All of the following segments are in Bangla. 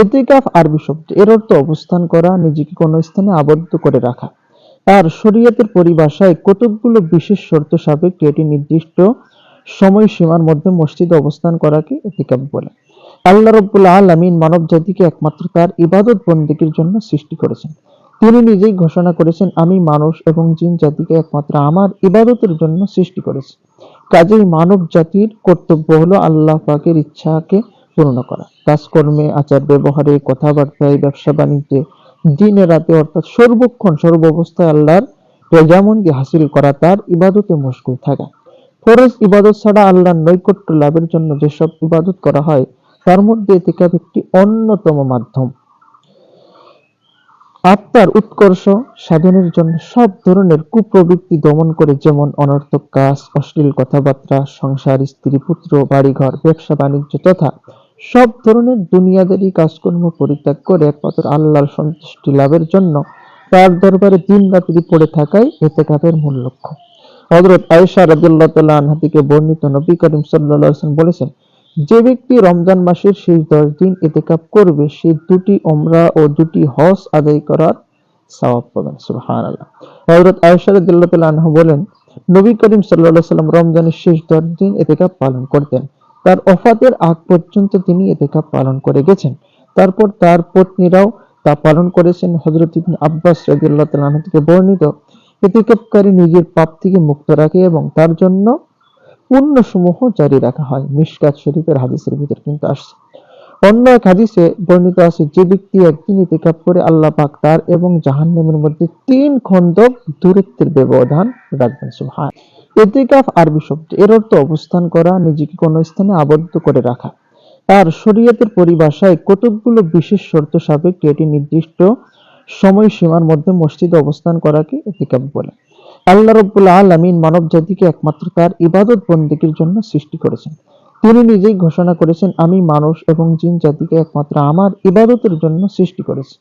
এতেকাফ আরবি শব্দ। এর অর্থ অবস্থান করা, নিজেকে কোনো স্থানে আবদ্ধ করে রাখা। আর শরীয়তের পরিভাষায় কতকগুলো বিশেষ শর্ত সাপেক্ষে এটি নির্দিষ্ট সময়সীমার মধ্যে মসজিদে অবস্থান করাকে এতেকাফ বলে। আল্লাহ রব্বুল আলামিন মানব জাতিকে একমাত্র তার ইবাদত বন্দেগীর জন্য সৃষ্টি করেছেন। তিনি নিজেই ঘোষণা করেছেন, আমি মানুষ এবং জিন জাতিকে একমাত্র আমার ইবাদতের জন্য সৃষ্টি করেছি। কাজেই মানব জাতির কর্তব্য হলো আল্লাহ পাকের ইচ্ছাকে পূর্ণ করা। কাজকর্মে, আচার ব্যবহারে, কথাবার্তায়, ব্যবসা বাণিজ্যে, দিনে রাতে অর্থাৎ সর্বক্ষণ, সর্বাবস্থায় আল্লাহর রেজামন্দি হাসিল করা তার ইবাদতে মশগুল থাকা। ফরজ ইবাদত ছাড়া আল্লাহর নৈকট্য লাভের জন্য যেসব ইবাদত করা হয়, তার মধ্যে এতেকাফ একটি অন্যতম মাধ্যম। আত্মার উৎকর্ষ সাধনের জন্য সব ধরনের কুপ্রবৃত্তি দমন করে, যেমন অনর্থক কাজ, অশ্লীল কথাবার্তা, সংসার, স্ত্রী, পুত্র, বাড়িঘর, ব্যবসা বাণিজ্য তথা সব ধরনের দুনিয়াদারি কাজকর্ম পরিত্যাগ করে একমাত্র আল্লাহর সন্তুষ্টি লাভের জন্য তার দরবারে দিন রাত্রি পড়ে থাকাই এতেকাফের মূল লক্ষ্য। হযরত আয়েশা রাদিয়াল্লাহু তাআলা আনহা থেকে বর্ণিত নবী করিম আলাইহি বলেছেন, যে ব্যক্তি রমজান মাসের শেষ দশ দিন এতেকাপ করবে, সে দুটি ওমরা ও দুটি হজ আদায় করার সওয়াব পাবেন। সুবহানাল্লাহ। হযরত আয়েশা রাদিয়াল্লাহু তাআলা আনহা বলেন, নবী করিম আলাইহি সাল্লাম রমজানের শেষ দশ দিন এতেকাপ পালন করতেন। তার ওফাতের আগ পর্যন্ত তিনি এতেকাপ পালন করে গেছেন। তারপর তার পত্নীরাও তা পালন করেছেন হযরত ইবনে আব্বাস রাদিয়াল্লাহু তাআলা থেকে বর্ণিত। এতেকাপকারী নিজের পাপ থেকে মুক্ত রাখে এবং তার জন্য পুণ্যসমূহ জারি রাখা হয়। মিশকাত শরীফের হাদিসের ভিতর কিন্তু আসছে। অন্য এক হাদিসে বর্ণিত আছে, যে ব্যক্তি একদিন ইতিকাপ করে আল্লাহ পাক তার এবং জাহান্নামের মধ্যে তিন খন্দক দূরত্বের ব্যবধান রাখবেন। সুবহান। ইতিকাফ আরবি শব্দ। এর অর্থ অবস্থান করা, নিজেকে কোনো স্থানে আবদ্ধ করে রাখা। আর শরীয়তের পরিভাষায় কতকগুলো বিশেষ শর্ত সাপেক্ষে এটি নির্দিষ্ট সময়সীমার মধ্যে মসজিদে অবস্থান করাকে ইতিকাফ বলে। আল্লাহ রব্বুল আলামিন মানব জাতিকে একমাত্র তার ইবাদত বন্দেগীর জন্য সৃষ্টি করেছেন। তিনি নিজেই ঘোষণা করেছেন, আমি মানুষ এবং জিন জাতিকে একমাত্র আমার ইবাদতের জন্য সৃষ্টি করেছি।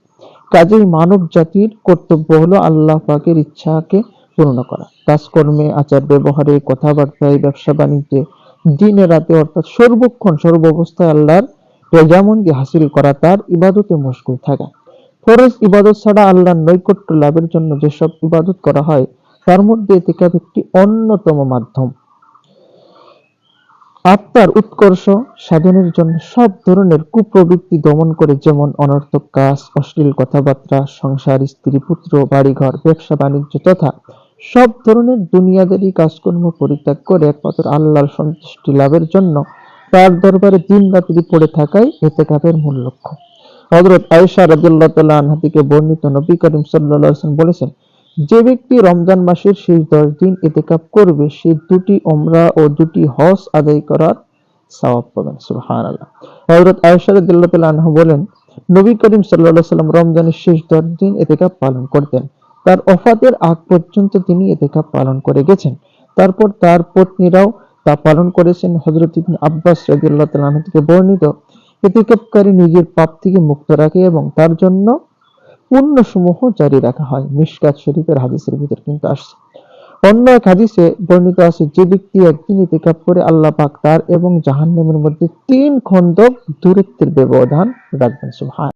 কাজেই মানব জাতির কর্তব্য হলো আল্লাহ পাকের ইচ্ছাকে পূর্ণ করা। কাজকর্মে, আচার ব্যবহারে, কথাবার্তায়, ব্যবসা বাণিজ্যে, দিনে রাতে অর্থাৎ সর্বক্ষণ, সর্বাবস্থায় আল্লাহর রেজামন্দি হাসিল করা তার ইবাদতে মশগুল থাকা। ফরজ ইবাদত ছাড়া আল্লাহর নৈকট্য লাভের জন্য যেসব ইবাদত করা হয়, তার মধ্যে এতেকাফ একটি অন্যতম মাধ্যম। আত্মার উৎকর্ষ সাধনের জন্য সব ধরনের কুপ্রবৃত্তি দমন করে, যেমন অনর্থক কাজ, অশ্লীল কথাবার্তা, সংসার, স্ত্রী, পুত্র, বাড়িঘর, ব্যবসা, বাণিজ্য তথা সব ধরনের দুনিয়াদারি কাজকর্ম পরিত্যাগ করে একমাত্র আল্লাহর সন্তুষ্টি লাভের জন্য তার দরবারে দিন রাত্রি পড়ে থাকাই এতেকাফের মূল লক্ষ্য। হযরত আয়েশা রাদিয়াল্লাহু তাআলা আনহা বর্ণিত নবী করিম সাল্লাল্লাহু বলেছেন, যে ব্যক্তি রমজান মাসের শেষ দশ দিন এতেকাপ করবে, সে দুটি ওমরা ও দুটি হজ আদায় করার সওয়াব পাবেন সুবহানাল্লাহ। হযরত আয়েশা রাদিয়াল্লাহু তাআলা আনহা বলেন, নবী করিম আলাইহি সাল্লাম রমজানের শেষ দশ দিন এতেকাপ পালন করতেন। তার ওফাতের আগ পর্যন্ত তিনি এতেকাপ পালন করে গেছেন। তারপর তার পত্নীরাও তা পালন করেছেন হযরত ইবনে আব্বাস রাদিয়াল্লাহু তাআলা থেকে বর্ণিত। এতেকাপকারী নিজের পাপ থেকে মুক্ত রাখে এবং তার জন্য পুণ্যসমূহ জারি রাখা হয়। মিশকাত শরীফের হাদিসের ভিতর কিন্তু আসছে। অন্য এক হাদিসে বর্ণিত আছে, যে ব্যক্তি একদিন ইতিকাপ করে আল্লাহ পাক তার এবং জাহান্নামের মধ্যে তিন খন্দক দূরত্বের ব্যবধান রাখবেন। সুবহান।